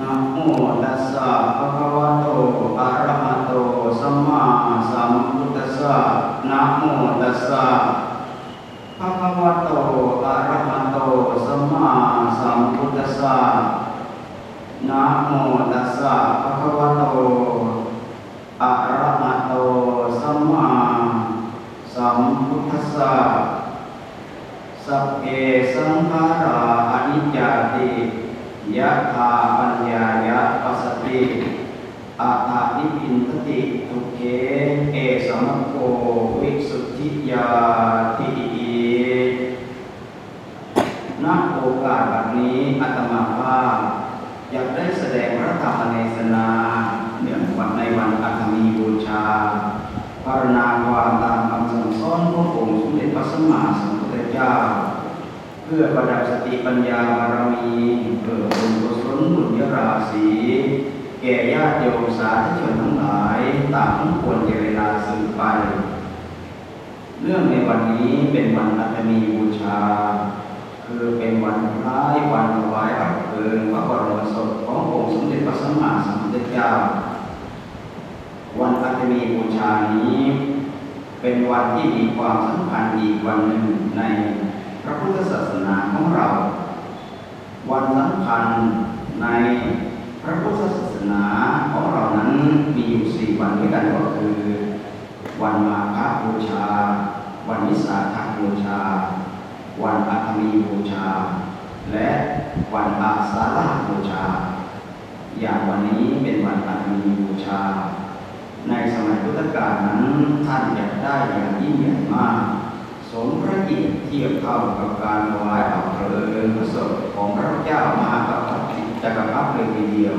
นะโมตัสสะภะคะวะโตอะระหะโตสัมมาสัมพุทธัสสะนะโมตัสสะภะคะวะโตอะระหะโตสัมมาสัมพุทธัสสะนะโมตัสสะภะคะวะโตอะระหะโตสัมมาสัมพุทธัสสะสัพเพสังขาราอนิจจติ ยะถาปัญญายะปัสสติอาตานิพินทติทุกเขเอสมโควิสุทธิยาทิณโอกาสแบบนี้อาตมาภาพอยากได้แสดงพระธรรมเทศนาเนื่องวันในวันอัตมีบูชาพารณาความตามคำสั่งสอนขององค์สมเด็จพระสัมมาสัมพุทธเจ้า พื่อประดับสติปัญญาบารมีเกิดบุญกุศลบุญยราศีแก่ญาติโยมสาธุชนทั้งหลายตามทั้งควรแก่เวลาสืบไปเรื่องในวันนี้เป็นวันอัตมีบูชา คือเป็นวันคล้ายวันถวายพระเพลิงพระบรมศพขององค์สมเด็จพระสัมมาสัมพุทธเจ้า วันอัตมีบูชานี้ เป็นวันที่มีความสำคัญอีกวันหนึ่งใน ระพุทธศาสนาของเรา วันสำคัญในพระพุทธศาสนาของเรานั้นมีอยู่สี่วันด้วยกันก็คือ วันมาฆบูชา วันวิสาขบูชา วันอาคมีบูชา และวันอาสาฬหบูชา อย่างวันนี้เป็นวันอาคมีบูชา ในสมัยพุทธกาลนั้นท่านอยากได้อย่างยิ่งใหญ่มาก สมพระเกียรติเทียบเท่ากับการถวายพระเพลิงพระศพของพระเจ้ามหากษัตริย์จักรพรรดิเลยทีเดียว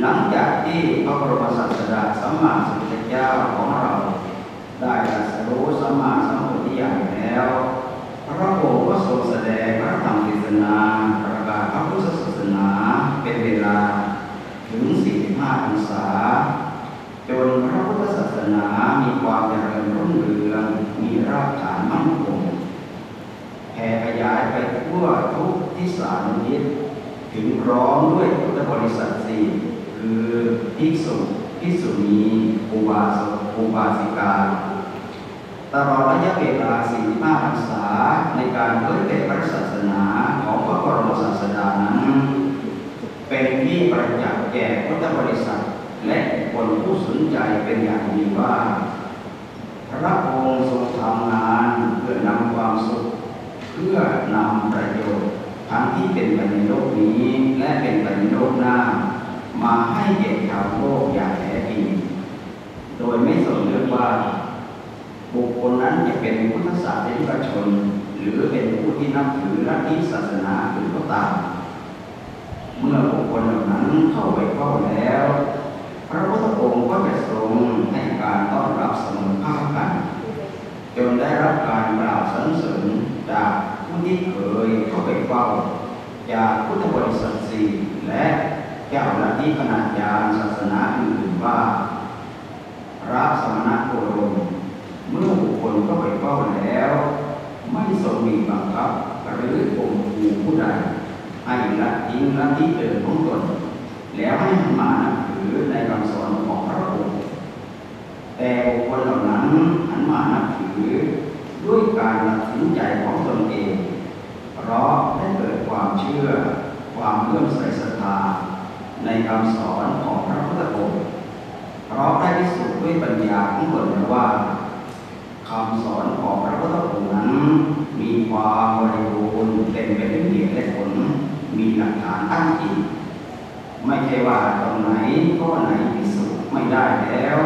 หลังจากที่พระบรมศาสดาสัมมาสัมพุทธเจ้าของเรา ได้ตรัสรู้สัมมาสัมพุทธิญาณแล้ว พระองค์ก็ทรงแสดงพระธรรมเทศนาประกาศพระพุทธศาสนาเป็นเวลาถึง 45พรรษาจนพระพุทธศาสนามีความเจริญรุ่งเรือง มีรากฐานมั่นคงแผ่ขยายไปทั่วทุกทิศานิตถึงร้อมด้วยพุทธบริษัทสี่คือภิกษุภิกษุณีอุบาสกอุบาสิกา ตลอดระยะเวลา45พรรษาในการเผยแผ่พระศาสนาของพระบรมศาสดานั้น เป็นที่ประจักษ์แก่พุทธบริษัทและคนผู้สนใจเป็นอย่างดีว่า พระองค์ทรงทำงานเพื่อนำความสุข เพื่อนำประโยชน์ทั้งที่เป็นไปในโลกนี้ และเป็นไปในโลกหน้า มาให้แก่ชาวโลกอย่างแท้จริง โดยไม่สนเรื่องว่าบุคคลนั้นจะเป็นพุทธศาสนิกชน หรือเป็นผู้ที่นับถือลัทธิศาสนาอื่นก็ตาม เมื่อบุคคลเหล่านั้นเข้าไปเข้าแล้ว ระพุทธองค์ก็จะทรงให้การต้อนรับเสมอภาคกัน จนได้รับการกล่าวสรรเสริญจากผู้ที่เคยเข้าไปเฝ้า จากพุทธบริษัทสี่และเจ้าหน้าที่ขนาดยานศาสนาอื่นๆว่าพระสมณโคดมเมื่อบุคคลเข้าไปเฝ้าแล้ว ไม่ทรงมีบังคับหรือข่มขู่ผู้ใดให้ละทิ้งละที่เดิมของตนแล้วให้หันมานับือในคำสอนของพระองค์ แต่บุคคลเหล่านั้นหันมานับถือด้วยการตัดสินใจของตนเอง เพราะได้เกิดความเชื่อ ความเลื่อมใสศรัทธาในคำสอนของพระพุทธองค์ เพราะได้พิสูจน์ด้วยปัญญาของตนแล้วว่าคำสอนของพระพุทธองค์นั้น มีความบริบูรณ์เต็มไปด้วยเหตุและผล มีหลักฐานอ้างอิง ไม่ใช่ว่าตรงไหนข้อไหนพิสูจน์ไม่ได้แล้ว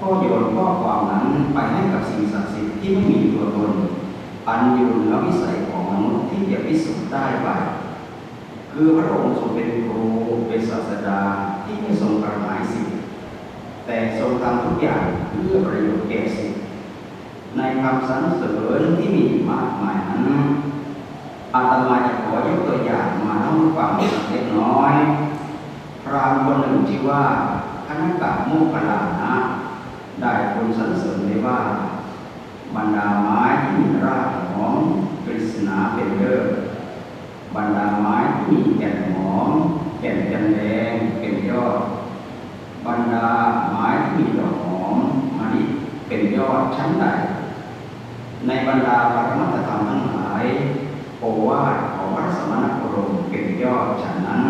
ก็โยนข้อความนั้นไปให้กับสิ่งศักดิ์สิทธิ์ที่ไม่มีตัวตนอันอยู่เหนือวิสัยของมนุษย์ที่จะพิสูจน์ได้ไปคือพระองค์ทรงเป็นครูเป็นศาสดาที่ไม่ทรงกระหมายสิ่งแต่ทรงทำทุกอย่างเพื่อประโยชน์แก่สิ่งในคำสรรเสริญที่มีมากมายนั้นอาตมาจะขอยกตัวอย่างมาเล่าให้ฟังเล็กน้อย พรามคนหนึ่งที่ว่าอนัตตโมกขลานะ ได้คนสรรเสริญไว้ว่าบรรดาไม้ที่มีรากหอมปริศนาเป็นเลิบรรดาไม้ที่มีแก่นหอมแก่นจันแดงเป็นยอด บรรดาไม้ที่มีดอกหอมมะดิเป็นยอดชั้นใดในบรรดาปรมัตธรรมทั้งหลายโอวาทของพระสมณโคดมเป็นยอดฉันนั้น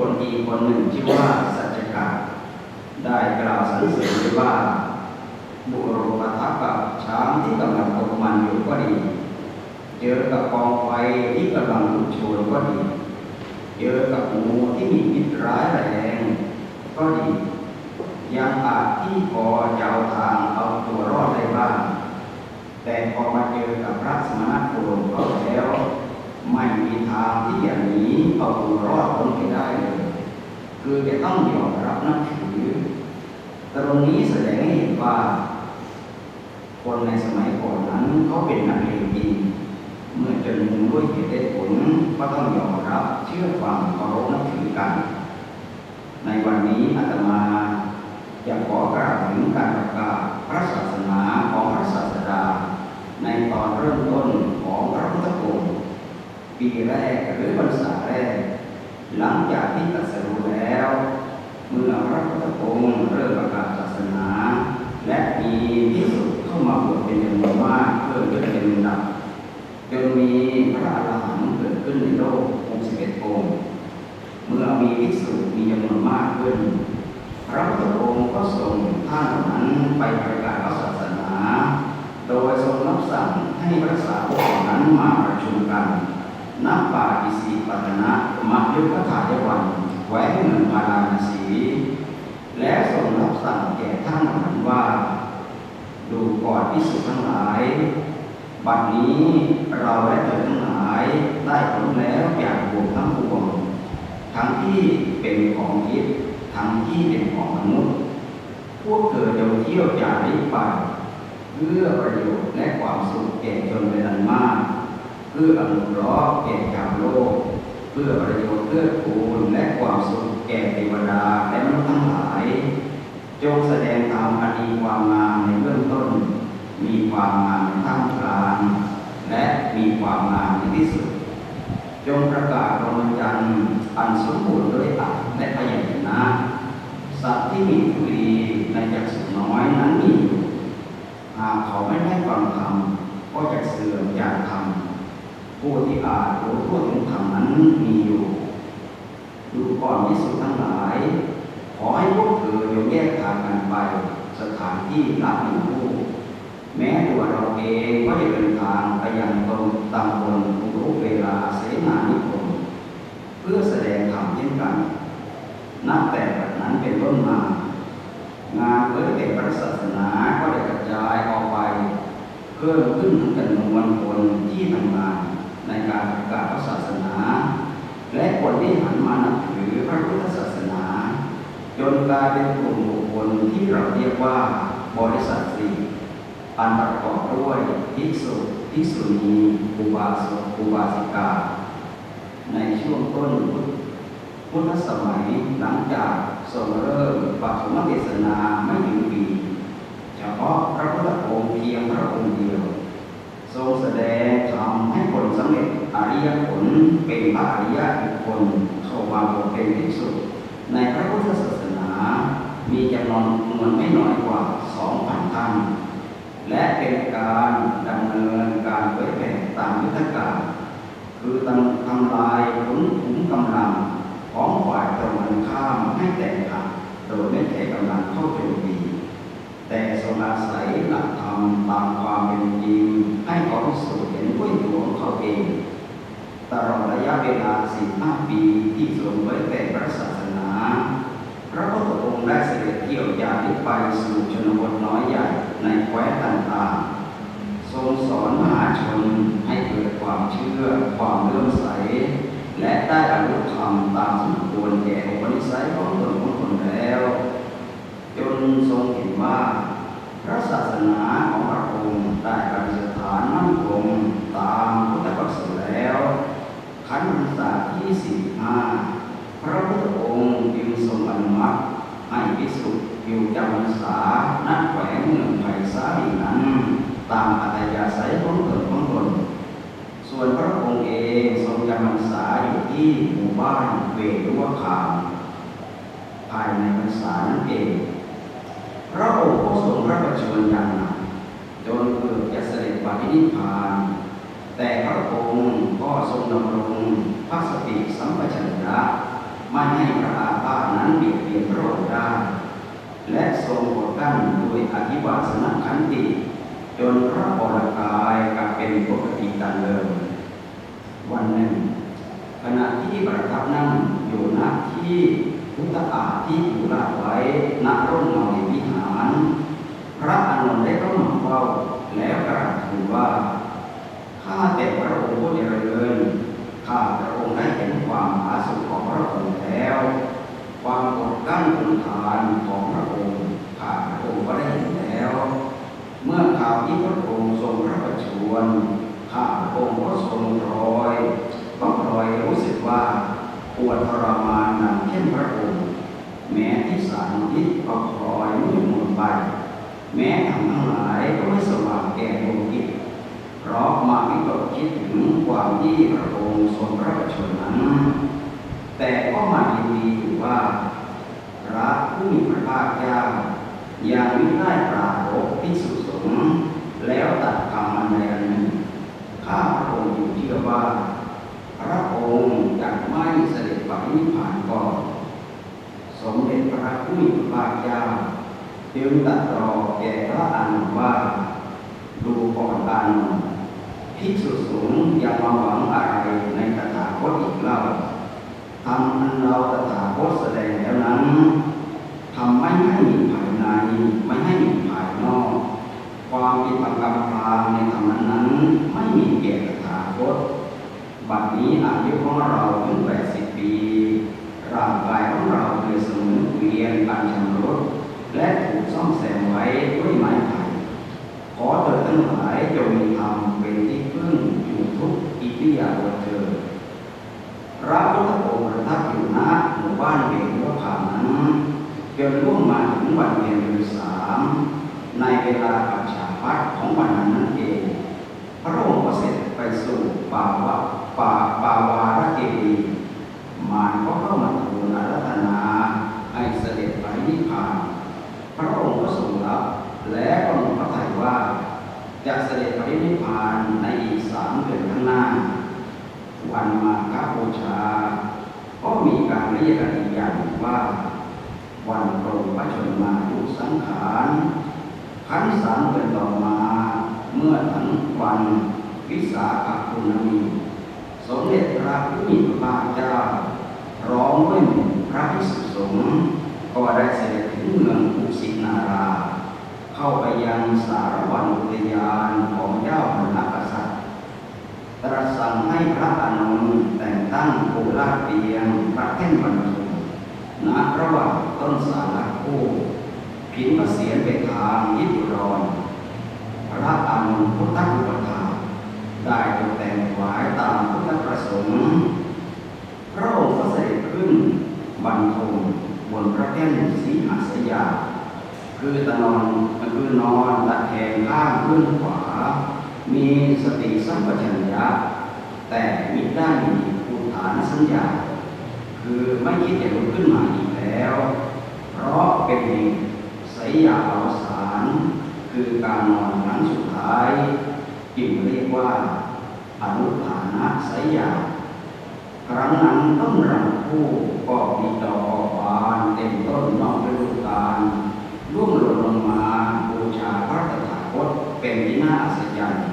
พนธ์อีกคนหนึ่งชื่อว่าสัจจกะได้กล่าวสรรเสริญไว้ว่าบุรุษปทับกับช้างที่กำลังตกมันอยู่ก็ดี เจอกับกองไฟที่กำลังลุกโชนก็ดี เจอกับงูที่มีพิษร้ายแรงก็ดี ยังอาจที่พอจะเอาทางเอาตัวรอดได้บ้าง แต่พอมาเจอกับพระสมณโคดมก็แล้ว ไม่มีทางที่อย่างนี้เอาตัวรอดพ้นไปได้เลยคือจะต้องยอมรับนับถือ ตรงนี้แสดงให้เห็นว่า คนในสมัยก่อนนั้นเขาเป็นนักเรียนจริงเมื่อจนมุมด้วยเหตุผลก็ต้องยอมรับเชื่อฟังเคารพนับถือกัน ในวันนี้อาตมาจะขอกล่าวถึงการประกาศพระศาสนาของพระศาสดา ในตอนเริ่มต้นของพระพุทธองค์ ปีแรกหรือพรรษาแรก หลังจากที่ตรัสรู้แล้ว เมื่อพระพุทธองค์เริ่มประกาศศาสนา และมีที่สุดเข้ามาบวชเป็นจำนวนมากเพิ่มขึ้นเป็นลำดับจนมีพระอรหันต์เกิดขึ้นในโลก61องค์เมื่อมีภิกษุมีจำนวนมากขึ้น พระพุทธองค์ก็ส่งท่านนั้นไปประกาศศาสนา โดยทรงรับสั่งให้พระสาวกนั้นมาประชุมกัน ณป่าอิสิปตนะมัจยุทธถายวันแหวนเมืองพาราณสี และทรงรับสั่งแก่ท่านนั้นว่า ดูก่อนพิสุทั้งหลาย บัดนี้เราและเธอทั้งหลายได้ผลแล้วอย่างบวกทั้งปวงทั้งที่เป็นของทิพย์ทั้งที่เป็นของมนุษย์ พวกเธอจงเที่ยวจาริกไปเพื่อประโยชน์และความสุขแก่ชนเป็นอันมาก เพื่ออนุเคราะห์แก่ชาวโลก เพื่อประโยชน์เพื่อคูณและความสุขแก่เทวดาและมนุษย์ทั้งหลาย จงแสดงธรรมอันมีความงามในเบื้องต้น มีความงามในท่ามกลาง และมีความงามในที่สุด จงประกาศพรหมจรรย์อันสมบูรณ์ด้วยอัตและพยัญชนะสัตว์ที่มีทุลีในจักสุน้อยนั้นมีอยู่หากเขาไม่ได้ฟังธรรมก็จะเสื่อมจากธรรม ผู้ที่อาจรู้ทั่วถึงธรรมนั้นมีอยู่ดูก่อนที่สุดทั้งหลาย ขอให้พวกเธอโยแยกทางกันไป สถานที่ละหนึ่งผู้แม้ตัวเราเองก็จะเดินทางไปยังตรงตำบลรูปเวลาเสนานิคมเพื่อแสดงธรรมเช่นกันนับแต่บัดนั้นเป็นต้นมางานเผยแผ่พระศาสนาก็ได้กระจายออกไป เพิ่มขึ้นจำนวนคนที่ทำงาน การาศพระศาสนา และคนที่หันมานับถือพระพุทธศาสนา จนกลายเป็นกลุ่มบุคคลที่เราเรียกว่าบริษัทสี่อันประกอบด้วยภิกษุภิกษุณีอุบาสกอุบาสิกา ในช่วงต้นพุทธสมัยหลังจากทรงเริ่มปฐมเทศนาไม่ถึงปีเฉพาะพระพุทธองค์เพียงพระองค์เดียว ทรงแสดงธรรมให้คนสำเร็จอริยผลเป็นพระอริยบุคคลเข้ามาเป็นภิกษุด ในพระพุทธศาสนา มีจำนวนมวลไม่น้อยกว่าสองพันท่านและเป็นการดำเนินการเผยแผ่ตามยุทธการคือทำทำลายขุนขุมกำลังของฝ่ายตรงกันข้ามให้แตกหักโดยไม่แข่กำลังเข้าโจมตีแต่ทรงอาศัยหลัก รมตามความเป็นจริงให้เขาพิสูจน์เห็นด้วยตัวของเขาเองตลอดระยะเวลาสิบห้าปีที่ทรงเผยแผ่พระศาสนา พระพุทธองค์ได้เสด็จเที่ยวจาริกไปสู่ชนบทน้อยใหญ่ในแคว้นต่างๆ ทรงสอนมหาชนให้เกิดความเชื่อ ความเลื่อมใส และได้บรรลุธรรมตามสมควรแก่อุปนิสัยของตนของตนแล้ว จนทรงเห็นว่า พระศาสนาของพระองค์ได้ประดิษฐานมั่นคงตามพุทธประสงค์แล้วขันธ์พรรษาที่สี่ห้าพระพุทธองค์จึงทรงอนุมัติให้ภิกษุอยู่จำพรรษาณแขวงเมืองไผ่สาลีนั้น ตามอัธยาศัยของตนของตนส่วนพระองค์เองทรงจำพรรษาอยู่ที่หมู่บ้านเวรุวคามภายในพรรษานั่นเอง พระองค์ก็ทรงพระประชวรยางนักจนเกือบจะเสด็จปฏินิพพาน แต่พระองค์ก็ทรงดำรงพระสติสัมปชัญญะไม่ให้พระอาพาธนั้นเบียดเบียนพระองค์ได้ และทรงกดกั้นโดยอธิวาสนขันติจนพระวรกายกลับเป็นปกติดังเดิมวันหนึ่ง ขณะที่ประทับนั่งอยู่ณที่พุทธาที่อยู่ลาไว้ณร่มเงาในวิหั้น พระอานนท์ได้เข้ามาเฝ้าแล้วกราบทูลว่า ข้าแต่พระองค์ผู้เจริญข้าพระองค์ได้เห็นความผาสุกของพระองค์แล้ว ความกดกั้นทนทานของพระองค์ข้าพระองค์ก็ได้เห็นแล้ว เมื่อข่าวที่พระองค์ทรงพระประชวรข้าพระองค์ก็ทรงรอย ก็พลอยรู้สึกว่าปวดทรมานหนักเช่นพระองค์ แม้ที่สารทิศก็พลอยมืดมนไป แม้ทำทั้งหลายก็ไม่สว่างแก่ดวงจิต เพราะมาวิตก คิดถึงความที่พระองค์ทรงพระประชวรนั้น แต่ก็มายินดีอยู่ว่าพระผู้มีพระภาคเจ้ายังไม่ได้ปรารภที่สุสงฆ์แล้วตัดคำอันใดอันหนึ่งข้าพระองค์อยู่เชื่อว่า พระองค์จะไม่เสด็จไปนิพพานก่อนสมเด็จพระผู้มีพระภาคเจ้าจึงตรัสรอแก่พระอานนท์ว่า ดูก่อนอานนท์ ภิกษุสงอย่ามาหวังอะไรในตถาคตอีกเล่าทำอันเราตถาคตแสดงแล้วนั้นทำไม่ให้มีภายในไม่ให้มีภายนอก ความผิดบังคับพาในธรรมนั้นไม่มีแก่ตถาคตบัดนี้อายุของเราถึง80ปีร่างกายของเราเคยสมือนเวียนอันชำรุดและถูกซ่อมแซมไว้ด้วยไม้ผ ขอเถิดทั้งหลายจงมีธรรมเป็นที่พึ่งอยู่ทุกอิริยาบถเถิดพระพุทธองค์ประทับอยู่ณหมู่บ้านเบญจพามนั้นจนล่วงมาถึง วันเพ็ญเดือนสามในเวลาปัจฉาพัดของวันนั้นนั่นเอง พระองค์ก็เสด็จไปสู่ป่าวะป่าปาวาระเกดีมารก็เข้ามาทูลอารัธนาให้เสด็จไปนิพพาน พระองค์ก็ทรงรับและก็มีพระทัยว่าจะเสด็จไปนิพพานในอีกสามเดือนข้างหน้า วันมาฆบูชา ก็มีการเรียกกันอีกอย่างว่า วันปรงพระชนมายุสังขารขันสามเดือนต่อมา เมื่อถึงวันวิสาขบุญมีสมเด็จพระผู้มีพระภาคเจ้าร้อมด้วยหมู่พระภิกษุสงฆ์ก็ได้เสด็จถึงเมืองกุสินารา เข้าไปยังสารวันอุทยานของเจ้าพนักษัตริย์ตรัสสั่งให้พระอานนท์แต่งตั้งโคราชเตียงพระแท่นบรร ณระหว่างต้นสาระคู่ผินพระเสียรไปทางยิตุรอน พระอานนพุทธอุปถาได้ตกแต่งถวายตามพุทธประสงค์พระองค์ก็เสด็จขึ้นบรรทมบนพระแท่นสีหสยา คือตะนอนคือนอนตะแคงข้างขึ้นขวา มีสติสัมปชัญญะ แต่มิได้มีภูฐานสัญญา คือไม่คิดจะลุกขึ้นมาอีกแล้ว เพราะเป็นสยยาอวสานคือการนอนครั้งสุดท้ายจึงเรียกว่าอนุฐานะสยยาครั้งนั้นต้นรำคู่ก็มีดอกออบานเต็มต้นนอกฤดูกาลร่วงหล่นลงมาบูชาพระตถาคตเป็นที่น่าอัศจรรย์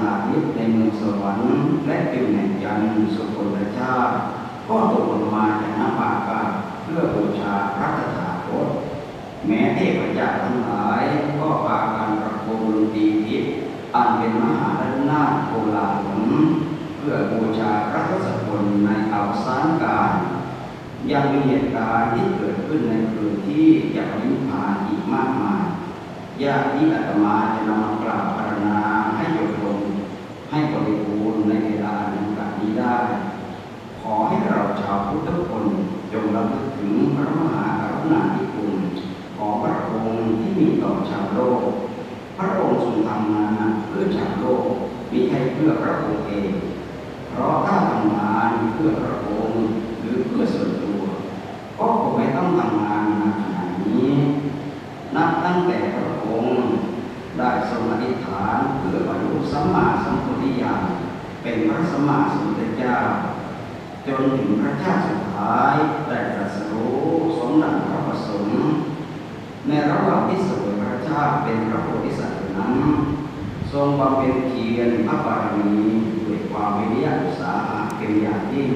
ดอกมณฑาทิในเมืองสวรรค์และติวแห่งจันสุคลชาติก็ตกลงมาจากน้าปากาเพื่อบูชาพระตถาคตแม้เทพเจ้าทั้งหลายก็พากันประโคมดนตรีทิพย์อันเป็นมหาลันาถโกลาหลเพื่อบูชาพระทศพลในอวสานการยังมีเหตุการณ์ที่เกิดขึ้นในคืนที่จะปรินิพพานอีกมากมายญาติที่อาตมาจะนำมากล่าวพรรณนาให้จบ ให้บริบูรณ์ในเวลาหนึ่งแบบนี้ได้ ขอให้เราชาวพุทธทุกคนจงระลึกถึงพระมหากรุณาธิคุณของพระองค์ที่มีต่อชาวโลก พระองค์ทรงทำงานเพื่อชาวโลกมิใช่เพื่อพระองค์เอง เพราะถ้าทำงานเพื่อพระองค์หรือเพื่อส่วนตัว ก็คงไม่ต้องทำงานหนักขนาดนี้ นับตั้งแต่พระองค์ ได้ทรงอธิษฐานเพื่อบรรลุสัมมาสัมพุทธิญาณเป็นพระ สัมมาสัมพุทธเจ้า จนถึงพระชาติสุดท้ายได้ตรัสรู้สมดังพระประสงค์ในระหว่างที่สวยพระชาติเป็นพระโพธิสัตว์นั้น ทรงบำเพ็ญเพียรพระบารมีด้วยความวิริยะอุตสาหะเป็นอย่างยิ่ง